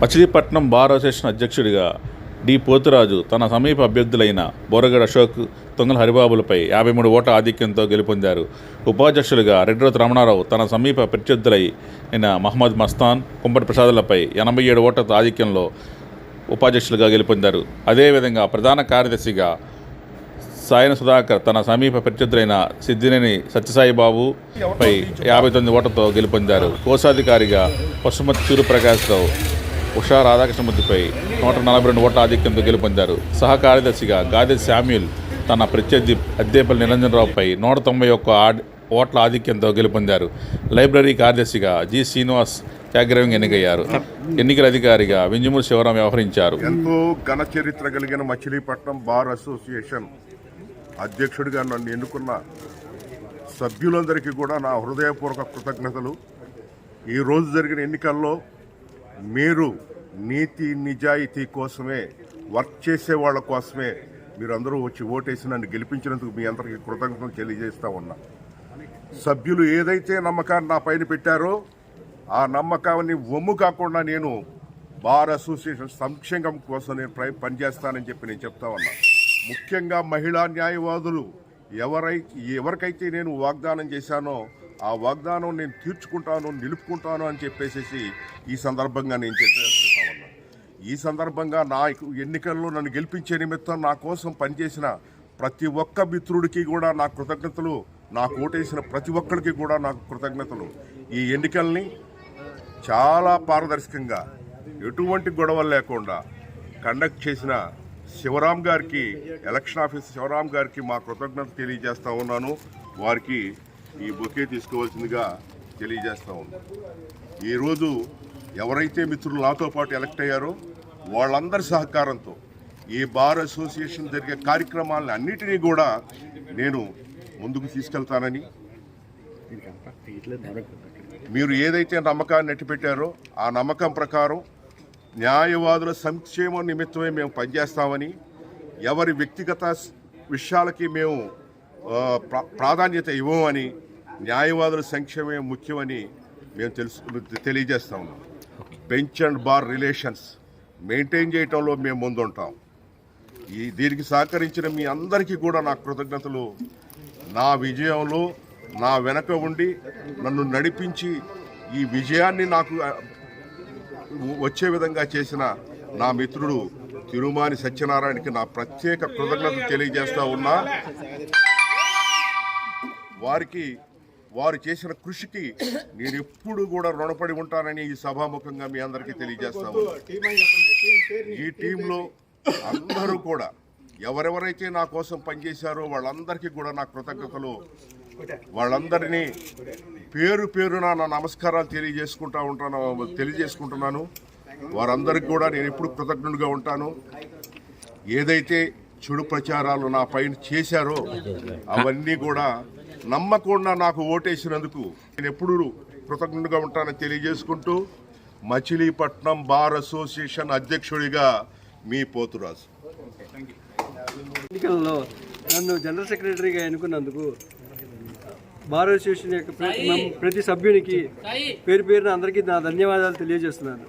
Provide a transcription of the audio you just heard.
Machilipatnam bar association అధ్యక్షుడిగా D Poturaju తన సమీప అభ్యర్థులైన బోరగడ అశోక్ తొంగల హరిబాబులపై యాభై మూడు ఓట్ల ఆధిక్యంతో గెలుపొందారు. ఉపాధ్యక్షులుగా రెడ్డిరోతు రమణారావు తన సమీప ప్రత్యర్థులైన మహమ్మద్ మస్తాన్ కుంపటి ప్రసాదులపై ఎనభై ఏడు ఓట్ల ఆధిక్యంలో ఉపాధ్యక్షులుగా గెలుపొందారు. అదేవిధంగా ప్రధాన కార్యదర్శిగా సాయన సుధాకర్ తన సమీప ప్రత్యర్థులైన సిద్దినేని సత్యసాయిబాబు పై యాభై తొమ్మిది ఓట్లతో గెలుపొందారు. కోశాధికారిగా పశుమతి సూర్యప్రకాశ్రావు ఉషా రాధాకృష్ణమూర్తిపై నూట నలభై రెండు ఓట్ల ఆధిక్యంతో గెలుపొందారు. సహకార్యదర్శిగా కార్యదర్శిగా శామ్యుల్ తన ప్రత్యర్థి అద్దేపల్లి నిరంజనరావుపై నూట తొంభై ఒక్క ఆడ్ ఓట్ల ఆధిక్యంతో గెలుపొందారు. లైబ్రరీ కార్యదర్శిగా జి శ్రీనివాస్ త్యాగ్రవంగా ఎన్నికయ్యారు. ఎన్నికల అధికారిగా వింజమూరు శివరాం వ్యవహరించారు. ఎంతో ఘన చరిత్ర కలిగిన మచిలీపట్నం బార్ అసోసియేషన్ అధ్యక్షుడిగా నన్ను ఎన్నుకున్న సభ్యులందరికీ కూడా నా హృదయపూర్వక కృతజ్ఞతలు. ఈ రోజు జరిగిన ఎన్నికల్లో మీరు నీతి నిజాయితీ కోసమే వర్క్ చేసే వాళ్ళ కోసమే మీరు అందరూ వచ్చి ఓటేసి నన్ను గెలిపించినందుకు మీ అందరికీ కృతజ్ఞతలు తెలియజేస్తా ఉన్నా. సభ్యులు ఏదైతే నమ్మకాన్ని నా పైన పెట్టారో ఆ నమ్మకాన్ని ఒమ్ము కాకుండా నేను బార్ అసోసియేషన్ సంక్షేమం కోసం నేను ప్రై పనిచేస్తానని చెప్పి నేను చెప్తా ఉన్నా. ముఖ్యంగా మహిళా న్యాయవాదులు ఎవరై ఎవరికైతే నేను వాగ్దానం చేశానో ఆ వాగ్దానం నేను తీర్చుకుంటాను నిలుపుకుంటాను అని చెప్పేసి ఈ సందర్భంగా నేను చెప్పేస్తాను ఈ సందర్భంగా నా ఎన్నికల్లో నన్ను గెలిపించే నిమిత్తం నా కోసం పనిచేసిన ప్రతి ఒక్క మిత్రుడికి కూడా నా కృతజ్ఞతలు నాకు ఓటేసిన ప్రతి ఒక్కరికి కూడా నాకు కృతజ్ఞతలు. ఈ ఎన్నికల్ని చాలా పారదర్శకంగా ఎటువంటి గొడవలు లేకుండా కండక్ట్ చేసిన శివరాం గారికి ఎలక్షన్ ఆఫీసర్ శివరాం గారికి మా కృతజ్ఞత తెలియజేస్తూ ఉన్నాను. వారికి ఈ బొకే తీసుకోవాల్సిందిగా తెలియజేస్తూ ఉన్నాను. ఈరోజు ఎవరైతే మిత్రులు నాతో పాటు ఎలక్ట్ అయ్యారో వాళ్ళందరి సహకారంతో ఈ బార్ అసోసియేషన్ జరిగే కార్యక్రమాలను అన్నిటినీ కూడా నేను ముందుకు తీసుకెళ్తానని మీరు ఏదైతే నమ్మకాన్ని నెట్టిపెట్టారో ఆ నమ్మకం ప్రకారం న్యాయవాదుల సంక్షేమం నిమిత్తమే మేము పనిచేస్తామని ఎవరి వ్యక్తిగత విషయాలకి మేము ప్రాధాన్యత ఇవ్వమని న్యాయవాదుల సంక్షేమమే ముఖ్యమని మేము తెలుసు తెలియజేస్తా ఉన్నాం. Bench and bar relations. Maintain చేయటంలో మేము ముందుంటాం. ఈ దీనికి సహకరించిన మీ అందరికీ కూడా నా కృతజ్ఞతలు. నా విజయంలో నా వెనక ఉండి నన్ను నడిపించి ఈ విజయాన్ని నాకు వచ్చే విధంగా చేసిన నా మిత్రుడు తిరుమాని సత్యనారాయణకి నా ప్రత్యేక కృతజ్ఞతలు తెలియజేస్తూ ఉన్నా. వారికి వారు చేసిన కృషికి నేను ఎప్పుడు కూడా రుణపడి ఉంటానని ఈ సభాముఖంగా మీ అందరికీ తెలియజేస్తా ఉన్నా ఈ టీంలో అందరూ కూడా ఎవరెవరైతే నా కోసం పనిచేశారో వాళ్ళందరికీ కూడా నా కృతజ్ఞతలు. వాళ్ళందరినీ పేరు పేరున నా నమస్కారాలు తెలియజేసుకుంటా ఉంటాను తెలియజేసుకుంటున్నాను. వారందరికీ కూడా నేను ఎప్పుడు కృతజ్ఞుడిగా ఉంటాను. ఏదైతే చెడు ప్రచారాలు నా పైన చేశారో అవన్నీ కూడా నమ్మకుండా నాకు ఓటేసినందుకు నేను ఎప్పుడు కృతజ్ఞుడిగా ఉంటానని తెలియజేసుకుంటూ మచిలీపట్నం బార్ అసోసియేషన్ అధ్యక్షుడిగా మీ పోతురాజు. ఎన్నికల్లో నన్ను జనరల్ సెక్రటరీగా ఎన్నుకున్నందుకు బార్ అసోసియేషన్ యొక్క ప్రతి సభ్యునికి పేరు పేరున అందరికీ నా ధన్యవాదాలు తెలియజేస్తున్నాను.